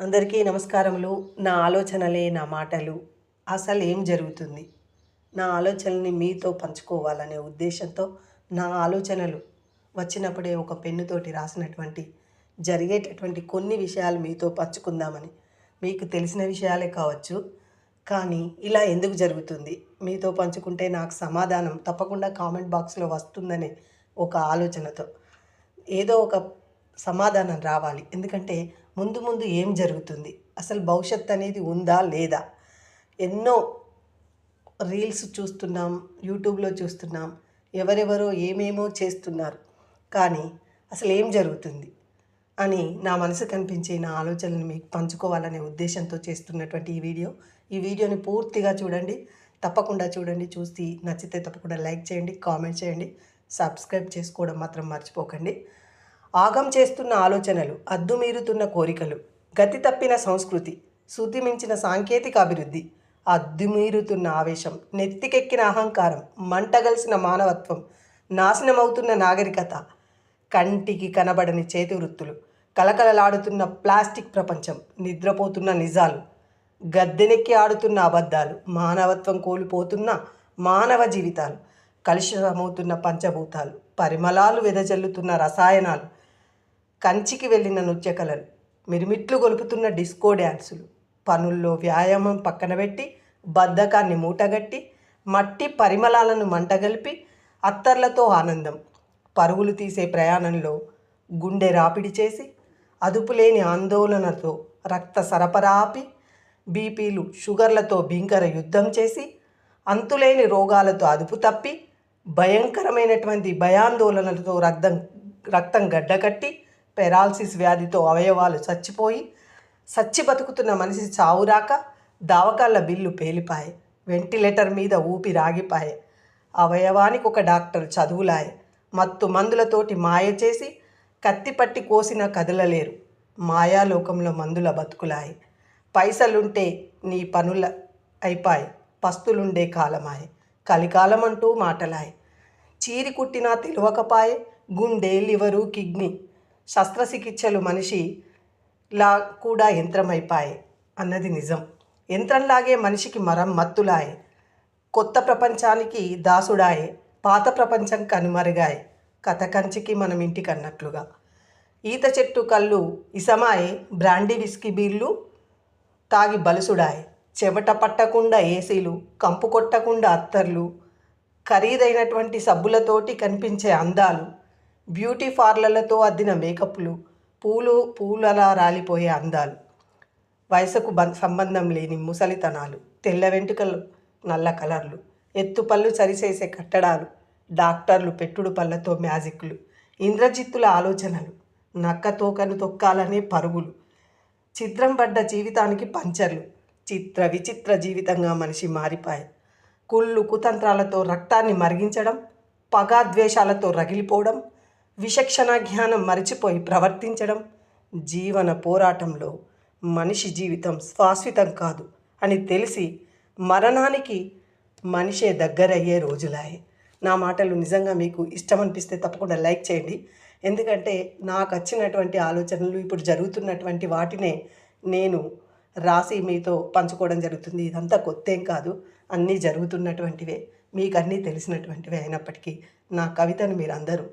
అందరికీ నమస్కారములు. నా ఆలోచనలే నా మాటలు. అసలు ఏం జరుగుతుంది? నా ఆలోచనల్ని మీతో పంచుకోవాలనే ఉద్దేశంతో నా ఆలోచనలు వచ్చినప్పుడే ఒక పెన్నుతోటి రాసినటువంటి జరిగేటటువంటి కొన్ని విషయాలు మీతో పంచుకుందామని. మీకు తెలిసిన విషయాలే కావచ్చు. కానీ ఇలా ఎందుకు జరుగుతుంది? మీతో పంచుకుంటే నాకు సమాధానం తప్పకుండా కామెంట్ బాక్స్లో వస్తుందనే ఒక ఆలోచనతో. ఏదో ఒక సమాధానం రావాలి. ఎందుకంటే ముందు ముందు ఏం జరుగుతుంది? అసలు భవిష్యత్ అనేది ఉందా లేదా? ఎన్నో రీల్స్ చూస్తున్నాం యూట్యూబ్లో చూస్తున్నాం ఎవరెవరో ఏమేమో చేస్తున్నారు. కానీ అసలు ఏం జరుగుతుంది? అని నా మనసు కనిపించే నా ఆలోచనలు మీకు పంచుకోవాలనే ఉద్దేశంతో చేస్తున్నటువంటి ఈ వీడియో. ఈ వీడియోని పూర్తిగా చూడండి. తప్పకుండా చూడండి. చూసి నచ్చితే తప్పకుండా లైక్ చేయండి కామెంట్ చేయండి. సబ్స్క్రైబ్ చేసుకోవడం మాత్రం మర్చిపోకండి. ఆగం చేస్తున్న ఆలోచనలు అద్దుమీరుతున్న కోరికలు గతి తప్పిన సంస్కృతి శృతి మించిన సాంకేతిక అభివృద్ధి అద్దుమీరుతున్న ఆవేశం నెత్తికెక్కిన అహంకారం మంటగలిసిన మానవత్వం నాశనమవుతున్న నాగరికత కంటికి కనబడని చేతి వృత్తులు కలకలలాడుతున్న ప్లాస్టిక్ ప్రపంచం నిద్రపోతున్న నిజాలు గద్దెనెక్కి ఆడుతున్న అబద్ధాలు మానవత్వం కోల్పోతున్న మానవ జీవితాలు కలుషితమవుతున్న పంచభూతాలు పరిమళాలు వెదజల్లుతున్న రసాయనాలు కంచికి వెళ్ళిన నృత్య కళలు మిరుమిట్లు గొలుపుతున్న డిస్కో డ్యాన్సులు. పనుల్లో వ్యాయామం పక్కన పెట్టి బద్ధకాన్ని మూటగట్టి మట్టి పరిమళాలను మంటగలిపి అత్తర్లతో ఆనందం. పరుగులు తీసే ప్రయాణంలో గుండె రాపిడి చేసి అదుపులేని ఆందోళనతో రక్త సరఫరా ఆపి బీపీలు షుగర్లతో భీంకర యుద్ధం చేసి అంతులేని రోగాలతో అదుపు తప్పి భయంకరమైనటువంటి భయాందోళనలతో రక్తం రక్తం గడ్డకట్టి పెరాల్సిస్ వ్యాధితో అవయవాలు చచ్చిపోయి సచ్చి బతుకుతున్న మనిషి చావురాక దావకాళ్ళ బిల్లు పేలిపాయి వెంటిలేటర్ మీద ఊపి రాగిపాయి. అవయవానికి ఒక డాక్టర్ చదువులాయి. మత్తు మందులతోటి మాయ చేసి కత్తిపట్టి కోసిన కదలలేరు. మాయాలోకంలో మందుల బతుకులాయి. పైసలుంటే నీ పనుల అయిపాయి. పస్తులుండే కాలమాయి. కలికాలం అంటూ మాటలాయి. చీరి కుట్టినా తెలియకపాయే గుండె లివరు కిడ్నీ శస్త్రచికిత్సలు మనిషి లా కూడా యంత్రమైపాయి అన్నది నిజం. యంత్రంలాగే మనిషికి మరం మత్తులాయే. కొత్త ప్రపంచానికి దాసుడాయే. పాత ప్రపంచం కనుమరుగాయే. కథ కంచికి మనం ఇంటికి అన్నట్లుగా ఈత చెట్టు కళ్ళు ఇసమాయే. బ్రాండీ విస్కీ బీర్లు తాగి బలుసుడాయి. చెమట పట్టకుండా ఏసీలు కంపు కొట్టకుండా అత్తర్లు ఖరీదైనటువంటి సబ్బులతోటి కనిపించే అందాలు బ్యూటీ పార్లర్లతో అద్దిన మేకప్లు పూలు పూలలా రాలిపోయే అందాలు. వయసుకు బం సంబంధం లేని ముసలితనాలు తెల్ల వెంట్రుకలు నల్ల కలర్లు ఎత్తుపళ్ళు సరిచేసే కట్టడాలు డాక్టర్లు పెట్టుడు పళ్ళతో మ్యాజిక్లు ఇంద్రజిత్తుల ఆలోచనలు నక్క తోకను తొక్కాలనే పరుగులు చిత్రం పడ్డ జీవితానికి పంచర్లు చిత్ర విచిత్ర జీవితంగా మనిషి మారిపాయి. కుళ్ళు కుతంత్రాలతో రక్తాన్ని మరిగించడం పగాద్వేషాలతో రగిలిపోవడం విచక్షణ జ్ఞానం మరిచిపోయి ప్రవర్తించడం జీవన పోరాటంలో మనిషి జీవితం శాశ్వతం కాదు అని తెలిసి మరణానికి మనిషే దగ్గరయ్యే రోజులాయే. నా మాటలు నిజంగా మీకు ఇష్టం అనిపిస్తే తప్పకుండా లైక్ చేయండి. ఎందుకంటే నాకు వచ్చినటువంటి ఆలోచనలు ఇప్పుడు జరుగుతున్నటువంటి వాటినే నేను రాసి మీతో పంచుకోవడం జరుగుతుంది. ఇదంతా కొత్త ఏం కాదు. అన్నీ జరుగుతున్నటువంటివే. మీకు అన్నీ తెలిసినటువంటివే అయినప్పటికీ నా కవితను మీరు అందరూ